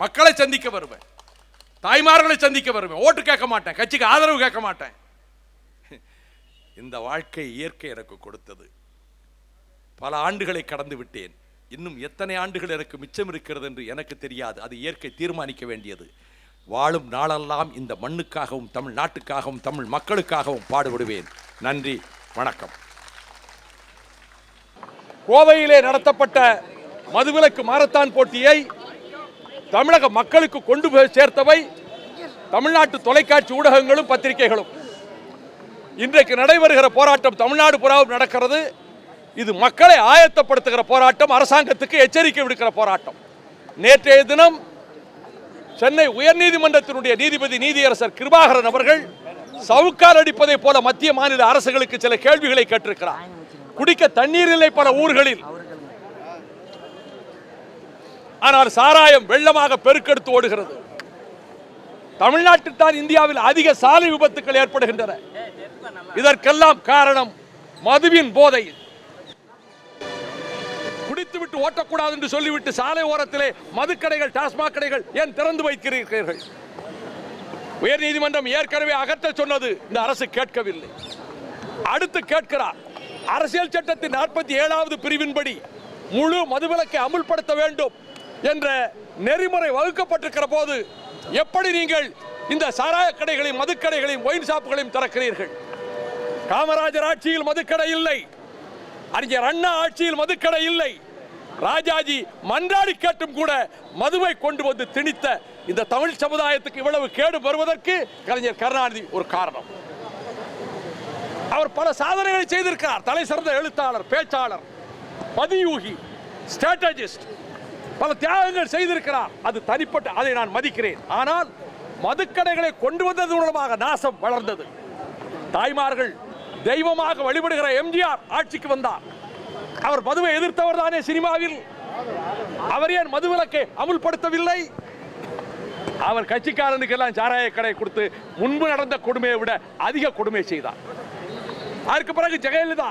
மக்களை சந்திக்க வருவேன். தாய்மார்களை சந்திக்க வருவேன். ஓட்டு கேட்க மாட்டேன். கட்சிக்கு ஆதரவு கேட்க மாட்டேன். இந்த வாழ்க்கை இயற்கை எனக்கு கொடுத்தது. பல ஆண்டுகளை கடந்து விட்டேன். இன்னும் எத்தனை ஆண்டுகள் எனக்கு மிச்சம் இருக்கிறது என்று எனக்கு தெரியாது. அது இயற்கை தீர்மானிக்க வேண்டியது. வாழும் நாளெல்லாம் இந்த மண்ணுக்காகவும் தமிழ் நாட்டுக்காகவும் தமிழ் மக்களுக்காகவும் பாடுபடுவேன். நன்றி. வணக்கம். கோவையிலே நடத்தப்பட்ட மதுவிலக்கு மாரத்தான் போட்டியை தமிழக மக்களுக்கு கொண்டு போய் சேர்த்தவை தமிழ்நாட்டு தொலைக்காட்சி ஊடகங்களும் பத்திரிகைகளும். இன்றைக்கு நடைபெறுகிற போராட்டம் தமிழ்நாடு புறாவும் நடக்கிறது. இது மக்களை ஆயத்தப்படுத்துகிற போராட்டம் அரசாங்கத்துக்கு எச்சரிக்கை விடுக்கிற போராட்டம். நேற்றைய தினம் சென்னை உயர்நீதிமன்றத்தினுடைய நீதிபதி நீதியரசர் கிருபாகரன் அவர்கள் சவுக்கால் அடிப்பதை போல மத்திய மாநில அரசுகளுக்கு சில கேள்விகளை கேட்டிருக்கிறார். குடிக்க தண்ணீர் இல்லை பல ஊர்களில். ஆனால் சாராயம் வெள்ளமாக பெருக்கெடுத்து ஓடுகிறது. தமிழ்நாட்டில் தான் இந்தியாவில் அதிக சாலை விபத்துக்கள் ஏற்படுகின்றன. இதற்கெல்லாம் காரணம் மதுவின் போதை. குடித்துவிட்டு ஓட்டக்கூடாது என்று சொல்லிவிட்டு சாலை ஓரத்திலே மதுக்கடைகள் டாஸ்மாக் கடைகள் ஏன் திறந்து வைக்கிறீர்கள்? உயர் நீதிமன்றம் ஏற்கனவே அகற்ற சொன்னது. இந்த அரசு கேட்கவில்லை. அடுத்து கேட்கிறார். அரசியல் சட்டத்தின் நாற்பத்தி ஏழாவது பிரிவின்படி முழு மதுவிலக்கை அமுல்படுத்த வேண்டும். என்ற நெறிமுறை வகுக்கப்பட்டிருக்கிற போது எப்படி நீங்கள் இந்த சாராய கடைகளையும் மதுக்கடைகளையும் ஒயின் ஷாப்புகளையும் திறக்கிறீர்கள்? காமராஜர் ஆட்சியில் மதுக்கடை இல்லை. அறிஞர் அண்ணா ஆட்சியில் மதுக்கடை இல்லை. ராஜாஜி மன்றாடி கேட்டும் கூட மதுவை கொண்டு வந்து திணித்த இந்த தமிழ் சமுதாயத்துக்கு இவ்வளவு கேடு வருவதற்கு கலைஞர் கருணாநிதி ஒரு காரணம். அவர் பல சாதனைகளை செய்திருக்கிறார். தலை சிறந்த எழுத்தாளர் பேச்சாளர் பதியூகி ஸ்ட்ராட்டஜிஸ்ட் பல தியாகங்கள் செய்திருக்கிறார். அது தனிப்பட்ட அதை நான் மதிக்கிறேன். ஆனால் மதுக்கடைகளை கொண்டு வந்தது மூலமாக நாசம் வளர்ந்தது. தாய்மார்கள் தெய்வமாக வழிபடுகிற எம்ஜிஆர் ஆட்சிக்கு வந்தார். அவர் மதுவை எதிர்த்தவர் தானே சினிமாவில். அவர் ஏன் மதுவிலக்கை அமுல்படுத்தவில்லை? அவர் கட்சிக்காரனுக்கெல்லாம் சாராய கடை கொடுத்து முன்பு நடந்த கொடுமையை விட அதிக கொடுமை செய்தார். அதற்கு பிறகு ஜெயலலிதா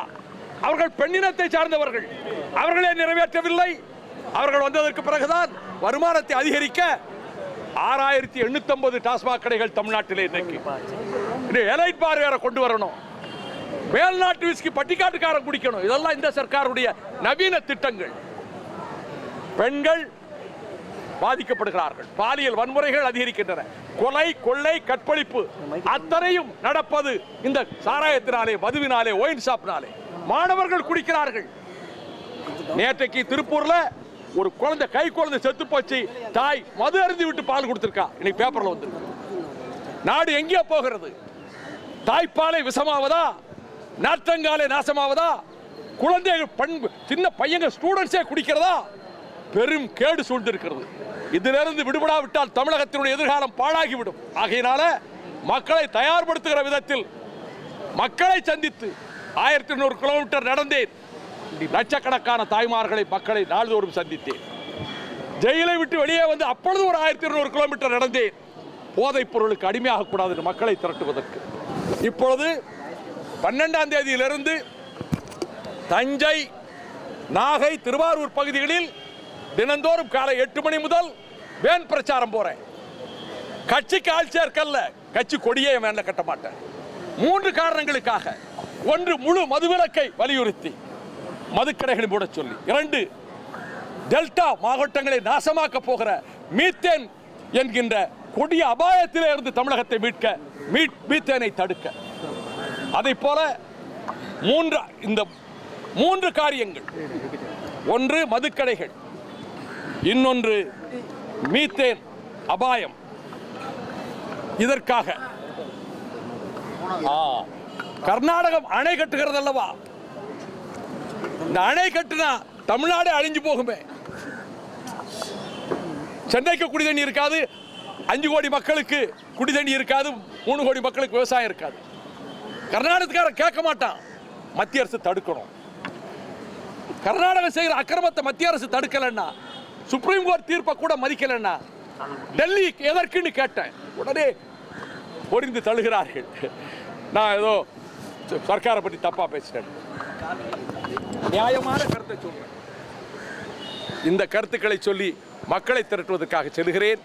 அவர்கள் பெண்ணினத்தை சார்ந்தவர்கள். அவர்களே நிறைவேற்றவில்லை. அவர்கள் வந்ததற்கு பிறகுதான் வருமானத்தை அதிகரிக்க ஆறாயிரத்தி எண்ணூத்தி டாஸ்மாக் கடைகள் தமிழ்நாட்டிலே இன்னைக்கு. எலைட் பார் வேற கொண்டு வரணும். மேல்நாட்டு விஸ்கி பட்டிக்காட்டுக்காரன் குடிக்கணும். இதெல்லாம் இந்த சர்க்காருடைய நவீன திட்டங்கள். பெண்கள் பாதிக்கப்படுகிறார்கள். பாலியல் வன்முறைகள் அதிகரிக்கின்றன. கொலை கொள்ளை கற்பழிப்பு அத்தனையும் நடப்பது இந்த சாராயத்தினாலே மதுவினாலே ஒயின் ஷாப்னாலே மாணவர்கள் குடிக்கிறார்கள். நேற்றைக்கு திருப்பூர்ல ஒரு குழந்தை கை குழந்தை செத்து போச்சு. தாய் மது அருந்தி விட்டு பால் கொடுத்துருக்கா. இன்னைக்கு பேப்பரில் வந்து நாடு எங்கேயோ போகிறது. தாய்ப்பாலை விஷமாவதா? நாற்றங்காலை நாசமாவதா? குழந்தைகள் பண்பு சின்ன பையங்க ஸ்டூடெண்ட்ஸே குடிக்கிறதா? பெரும் கேடு சூழ்ந்திருக்கிறது. இதிலிருந்து விடுபடாவிட்டால் தமிழகத்தினுடைய எதிர்காலம் பாழாகிவிடும். ஆகையினால மக்களை தயார்படுத்துகிற விதத்தில் மக்களை சந்தித்து ஆயிரத்தி நூறு கிலோமீட்டர் நடந்தேன். லட்சக்கணக்கான தாய்மார்களை மக்களை நாள்தோறும் சந்தித்தேன். ஜெயிலை விட்டு வெளியே வந்து அப்பொழுது ஒரு ஆயிரத்தி இருநூறு கிலோமீட்டர் நடந்தேன். போதைப் பொருளுக்கு அடிமையாகக்கூடாது என்று மக்களை திரட்டுவதற்கு. இப்பொழுது பன்னெண்டாம் தேதியிலிருந்து தஞ்சை நாகை திருவாரூர் பகுதிகளில் தினந்தோறும் காலை எட்டு மணி முதல் வேன் பிரச்சாரம் போறேன். கட்சிக்கு ஆள் சேர்க்கல்ல. கட்சி கொடியே வேண்ட கட்ட மாட்டேன். மூன்று காரணங்களுக்காக ஒன்று முழு மதுவிலக்கை வலியுறுத்தி மதுக்கடைகளை மூட சொல்லி. இரண்டு டெல்டா மாவட்டங்களை நாசமாக்க போகிற மீத்தேன் என்கின்ற கொடிய அபாயத்திலே இருந்து தமிழகத்தை மீட்க மீட் மீத்தேனை தடுக்க. அதை போல மூன்று இந்த மூன்று காரியங்கள். ஒன்று மதுக்கடைகள். இன்னொன்று மீத்தேன் அபாயம். இதற்காக ஆ, கர்நாடகம் அணை கட்டுகிறது அல்லவா இந்த அணை கட்டுனா தமிழ்நாடே அழிஞ்சு போகுமே. சென்னைக்கு குடி தண்ணி இருக்காது அஞ்சு கோடி மக்களுக்கு குடி தண்ணி இருக்காது மூணு கோடி மக்களுக்கு விவசாயம் இருக்காது. கர்நாடகத்துக்காரன் கேட்க மாட்டான் மத்திய அரசு தடுக்கணும். கர்நாடகம் செய்கிற அக்கிரமத்தை மத்திய அரசு தடுக்கலைன்னா சுப்ரீம் கோர்ட் தீர்ப்பை கூட மதிக்கலைன்னா டெல்லி எதற்குன்னு கேட்டேன். உடனே பொறிந்து தழுகிறார்கள். நான் ஏதோ சர்க்காரை பற்றி தப்பா பேசிட்டேன். நியாயமான கருத்தை சொல்றேன். இந்த கருத்துக்களை சொல்லி மக்களை திரட்டுவதற்காக செல்கிறேன்.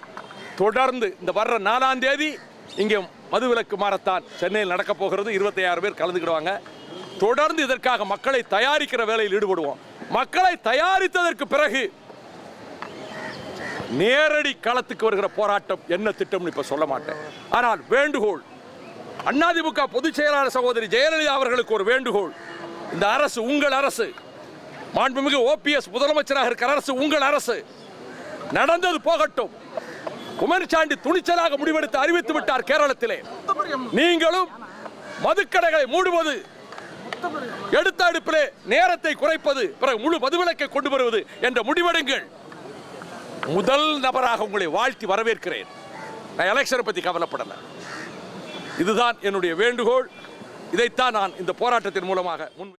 தொடர்ந்து இந்த வர்ற நாலாம் தேதி இங்கே மதுவிலக்கு மாறத்தான் சென்னையில் நடக்கப் போகிறது. இருபத்தி ஆறு பேர் கலந்துக்கிடுவாங்க. தொடர்ந்து இதற்காக மக்களை தயாரிக்கிற வேலையில் ஈடுபடுவோம். மக்களை தயாரித்ததற்கு பிறகு நேரடி களத்துக்கு வருகிற போராட்டம் என்ன திட்டம்னு இப்ப சொல்ல மாட்டேன். ஆனால் வேண்டுகோள். அதிமுக பொதுச் செயலாளர் சகோதரி ஜெயலலிதா அவர்களுக்கு ஒரு வேண்டுகோள். இந்த அரசு உங்கள் அரசு. மாண்புமிகு ஓபிஎஸ் முதலமைச்சராக இருக்கிற அரசு உங்கள் அரசு. நடந்தது போகட்டும். உமன்சாண்டி துணிச்சலாக முடிவெடுத்து அறிவித்து விட்டார் கேரளத்திலே. நீங்களும் மதுக்கடைகளை மூடுவது எடுத்த அடுப்பிலே நேரத்தை குறைப்பது பிறகு முழு மதுவிலக்கை கொண்டு வருவது என்ற முடிவெடுங்கள். முதல் நபராக உங்களை வாழ்த்தி வரவேற்கிறேன். நான் எலெக்ஷனை பற்றி கவலைப்படலை. இதுதான் என்னுடைய வேண்டுகோள். இதைத்தான் நான் இந்த போராட்டத்தின் மூலமாக முன்